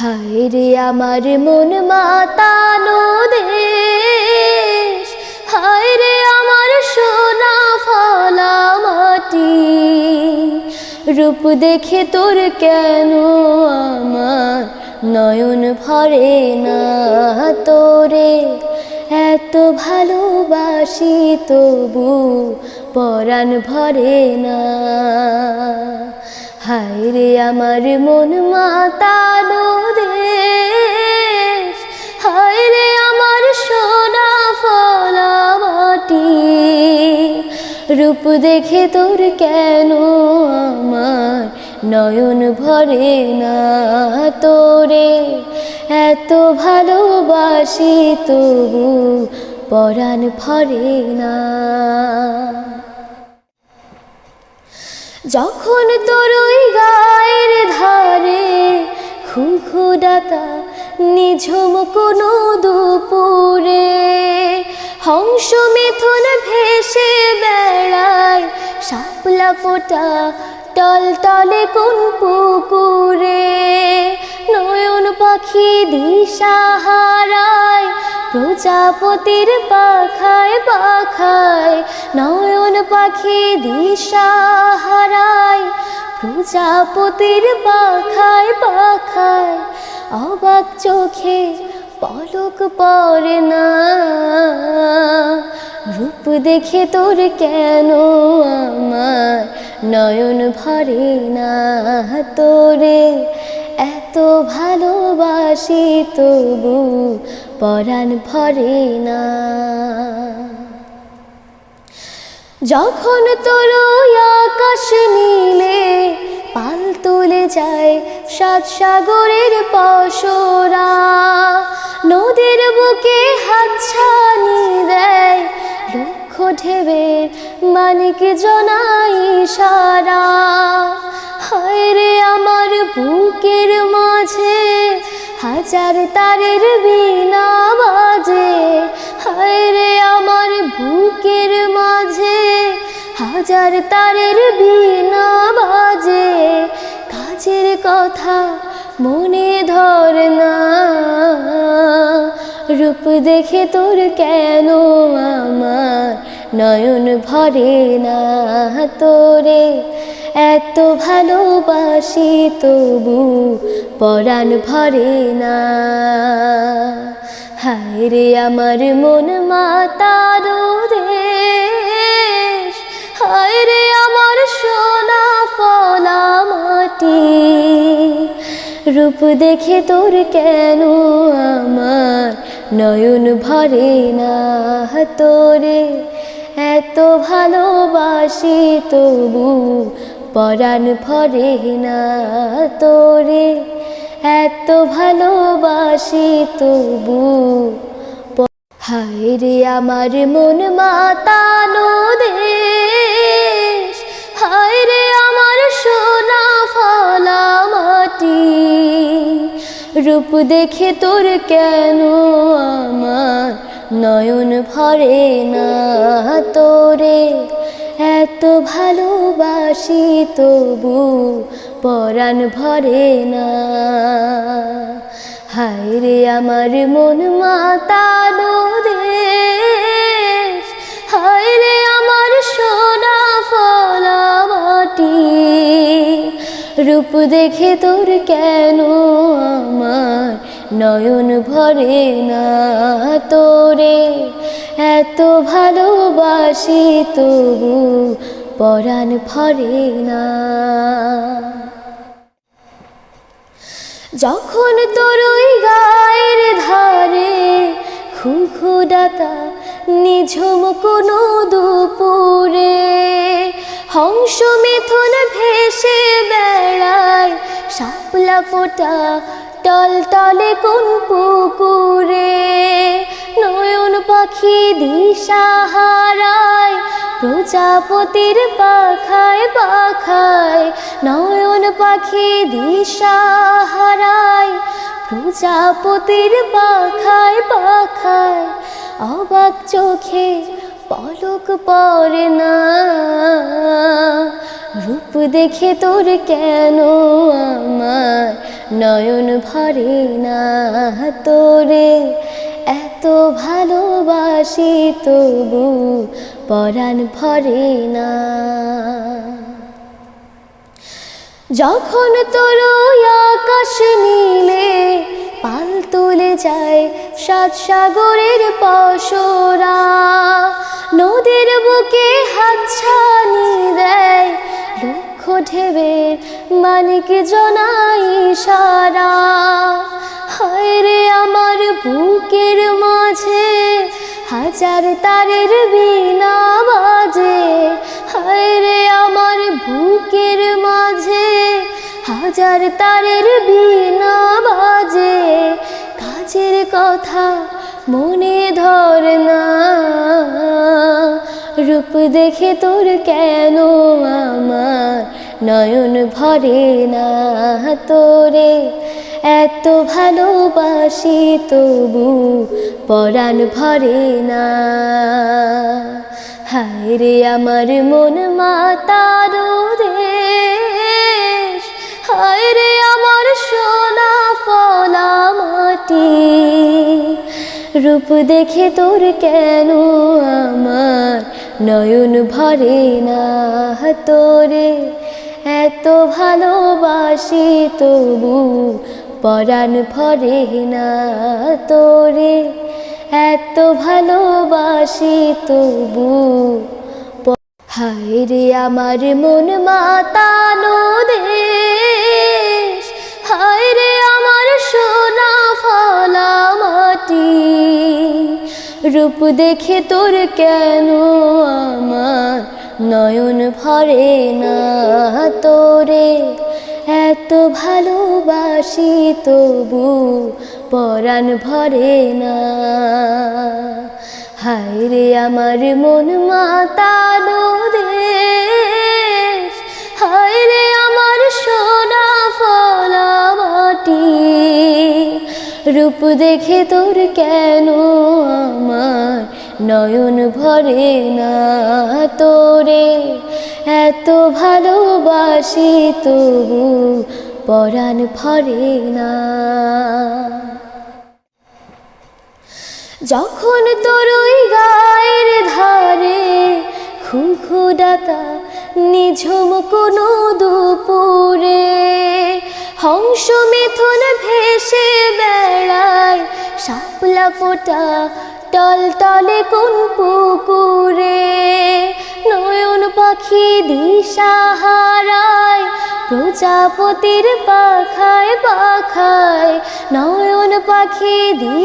হায় রে আমার মন মাতানো দেশ হায় রে আমার সোনা ফলা মাটি। রূপ দেখে তোর কেন আমার নয়ন ভরে না তোরে? এত ভালোবাসি তবু পরাণ ভরে না। হায় রে আমার মন মাতানো দেশ হায় রে আমার সোনা ফলা মাটি রূপ দেখে তোর কেন আমার নয়ন ভরে না তোরে? এত ভালোবাসি তবু পরাণ ভরে না। যখন তরুই গায়ের ধারে খুখু ডাকা নিঝুম কোনো দুপুরে, হংস মিথুন ভেসে বেড়ায়, শাপলা ফোটা টলটলে কোন পুকুরে। প্রজাপতির পাখায় পাখায় নয়ন পাখি দিশা হারায়। প্রজাপতির পাখায় পাখায় অবাক চোখে পলক পরে না। রূপ দেখে তোর কেন আমার নয়ন ভরে না তোরে? এত ভালোবাসি তবু পরাণ ভরে না। যখন তোর আকাশ নীলে পাল তুলে যায় সাত সাগরের পশরা, নদীর বুকে হাত ছানি দেয় লক্ষ ঢেবের মানিক জনাই সারা। হায় রে আমার বুকের মাঝে, হাজার তারের বিনা বাজে। হায় রে আমার বুকের মাঝে, হাজার তারের বিনা বাজে। কাজের কথা মনে ধরে না, রূপ দেখে তোর কেন আমার নয়ন ভরে না তোরে। এত ভালোবাসি তবু পরাণ ভরে না। হায় রে আমার মন মাতারো দেশ হায় রে আমার সোনা ফলা মাটি। রূপ দেখে তোর কেন আমার নয়ন ভরে না? তোরে এত ভালোবাসি তবু পরাণ ভরে না তোরে। এত ভালোবাসি তবু হায় রে আমার মন মাতানো দেশ। হায় রে আমার সোনা ফলা মাটি। রূপ দেখে তোর কেন আমার নয়ন ভরে না তোরে? এত ভালোবাসি তবু পরাণ ভরে না। হায় রে আমার মন মাতানো দেশ, হায় রে আমার সোনা ফলা মাটি রূপ দেখে তোর কেন আমার নয়ন ভরে না? তোরে এত ভালোবাসি তবু পরাণ ভরে না। যখন তোর ওই গায়ের ধারে খুখু ডাকা নিঝুম কোনো দুপুরে, হংস মিথুন ভেসে বেড়ায়, শাপলা ফোটা টল টলে কোন পুকুরে নয়ন পাখি দিশা হারায় প্রজাপতির পাখায় পাখায়, নয়ন পাখি দিশা হারায় প্রজাপতির পাখায় পাখায়, অবাক চোখে পলক পরে না। রূপ দেখে তোর কেন আমার নয়ন ভরে না তোরে? এত ভালোবাসি তবু পরাণ ভরে না। যখন তোর আকাশ নীলে পাল তুলে যায় সাত সাগরের পশরা, নদীর বুকে হাত ছানি দেয় লক্ষ ঢেবে মানিক জনাই সারা। হায় বুকের মাঝে হাজার তারের বিনা বাজে। হায় আমার বুকের মাঝে হাজার তারের বিনা বাজে। কাজের কথা মনে ধর না। রূপ দেখে তোর কেন আমার নয়ন ভরে না তোরে? এত ভালোবাসি তবু পরাণ ভরে না। হায় রে আমার মন মাতারো দেশ, হায় রে আমার সোনা ফলা মাটি। রূপ দেখে তোর কেন আমার নয়ন ভরে না? তোরে এত ভালোবাসি তবু পরাণ ভরে না তোরে। এত ভালোবাসি তবু হায় রে আমার মন মাতানো দেশ। হায় রে আমার সোনা ফলা মাটি। রূপ দেখে তোর কেন আমার নয়ন ভরে না তোরে? এত ভালোবাসি তবু পরাণ ভরে না। হায় রে আমার মন মাতানো দেশ হায় রে আমার সোনা ফলা মাটি রূপ দেখে তোর কেন আমার নয়ন ভরে না তোরে? এত ভালোবাসি তবু পরাণ ভরে না। যখন তোর ওই গায়ের ধারে খুখু ডাকা নিঝুম কোনো দুপুরে, হংস মিথুন ভেসে বেড়ায়, শাপলা ফোটা টল টলে কোন পুকুরে নয়ন পাখি দিশা হারায় প্রজাপতির পাখায় পাখায় নয়ন পাখি দি